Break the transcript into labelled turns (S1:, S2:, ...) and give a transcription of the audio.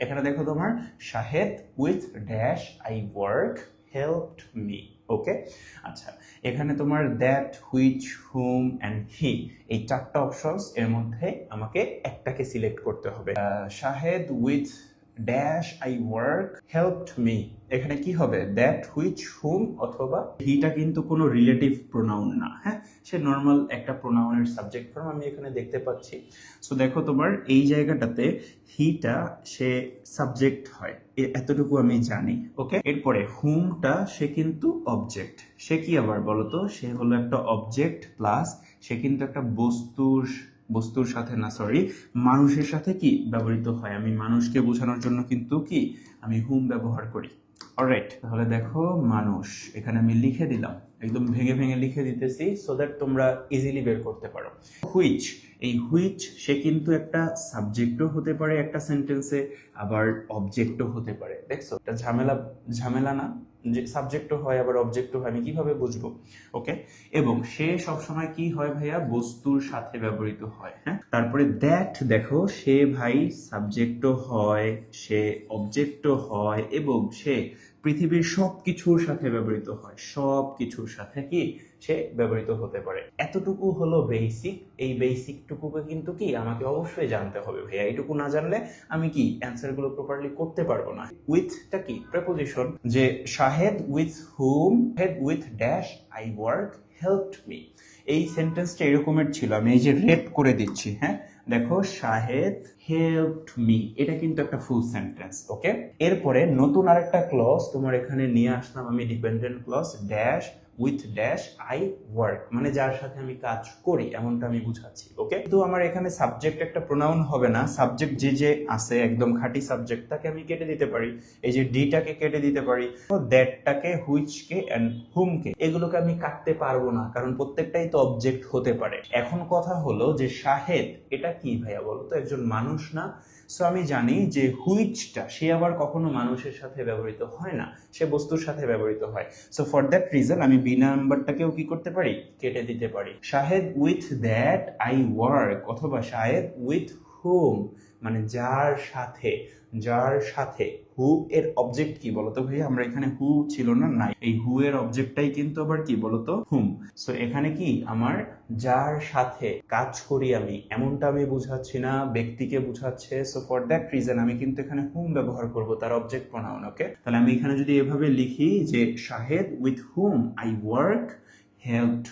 S1: এখানে দেখো তোমার Shahed with dash I work helped me okay আচ্ছা এখানে তোমার that which hmm and he এই চারটা অপশনস এর মধ্যে আমাকে একটাকে সিলেক্ট করতে হবে। Shahed with dash I work helped me এখানে কি হবে? দ্যাট হুইচ হুম অথবা হিটা কিন্তু কোনো রিলেটিভ প্রোনাউন না হ্যাঁ? সে নর্মাল একটা প্রোনাউনের সাবজেক্ট ফর্ম আমি এখানে দেখতে পাচ্ছি। সো দেখো তোমার এই জায়গাটাতে হিটা সে সাবজেক্ট হয়। এতটুকু আমি জানি ওকে এরপরে হুমটা সে কিন্তু অবজেক্ট সে কি আবার বলতো? সে হলো একটা অবজেক্ট প্লাস সে কিন্তু একটা বস্তুর বস্তুর সাথে না সরি মানুষের সাথে কি ব্যবহৃত হয়? আমি মানুষকে বোঝানোর জন্য কিন্তু কি আমি হুম ব্যবহার করি। অলরাইট তাহলে দেখো মানুষ। এখানে আমি লিখে দিলাম। একদম ভেঙে ভেঙে লিখে দিতেছি সো দ্যাট তোমরা ইজিলি বের করতে পারো। হুইচ এই হুইচ সে কিন্তু একটা সাবজেক্টও হতে পারে একটা সেন্টেন্সে আবার অবজেক্টও হতে পারে। দেখছ? এটা ঝামেলা ঝামেলা না? যে সাবজেক্টও হয়, আবার অবজেক্টও হয়, আমি কীভাবে বুঝব? ওকে এবং সে সবসময় কি হয় ভাইয়া? বস্তুর সাথে ব্যবহৃত হয় হ্যাঁ? তারপরে দ্যাট দেখো, সে ভাই সাবজেক্টও হয়, সে অবজেক্টও হয়, এবং সে পৃথিবীর সব কিছুর সাথে ব্যবহৃত হয়। সব কিছুর সাথে কি সে ব্যবহৃত হতে পারে। এতটুকু হলো বেসিক এই বেসিক টুকুকে কিন্তু কি আমাকে অবশ্যই জানতে হবে ভাইয়া। এইটুকু না জানলে আমি কি অ্যান্সারগুলো প্রপারলি করতে পারব না? উইথটা কি? প্রেপোজিশন যে Shahed with hmm head with dash I work helped me এই সেন্টেন্সটা এরকমের ছিল। আমি এই যে রেড করে দিচ্ছি হ্যাঁ? দেখো, শাহেদ হেল্পড মি এটা কিন্তু একটা ফুল সেন্টেন্স ওকে এরপরে নতুন আরেকটা ক্লজ তোমার এখানে নিয়ে আসলাম আমি dependent clause dash with dash I work মানে যার সাথে আমি কাজ করি, এমনটা আমি বুঝাচ্ছি ওকে তো আমার এখানে সাবজেক্ট একটা প্রোনাউন হবে না সাবজেক্ট যে যে আছে, একদম খাঁটি সাবজেক্ট তাকে আমি কেটে দিতে পারি। এই যে ডিটাকে কেটে দিতে পারি তো দ্যাটটাকে হুইচকে অ্যান্ড হুমকে এগুলোকে আমি কাটতে পারব না, কারণ প্রত্যেকটাই তো অবজেক্ট হতে পারে। এখন কথা হলো যে শাহেদ, এটা কি ভাইয়া বলো তো? একজন মানুষ না সো আমি জানি যে হুইচটা, সে আবার কখনো মানুষের সাথে ব্যবহৃত হয় না, সে বস্তুর সাথে ব্যবহৃত হয়। সো ফর দ্যাট রিজন আমি বি নাম্বারটাকেও কি করতে পারি? কেটে দিতে পারি। Shahed with that I work অথবা শাহেদ উইথ হুম মানে যার সাথে যার সাথে হু এর অবজেক্ট কি বলতো ভাই আমরা এখানে হু ছিল না, নাই। এই হু এর অবজেক্টটাই কিন্তু আবার কি বলতো? হুম সো এখানে কি? আমার যার সাথে কাজ করি আমি, এমনটা আমি বুঝাচ্ছি না, ব্যক্তিকে বুঝাচ্ছে। সো ফর দ্যাট রিজন আমি কিন্তু এখানে হুম ব্যবহার করব, তার অবজেক্ট প্রোনাউন ওকে তাহলে আমি এখানে যদি এভাবে লিখি যে, Shahed with hmm I work helped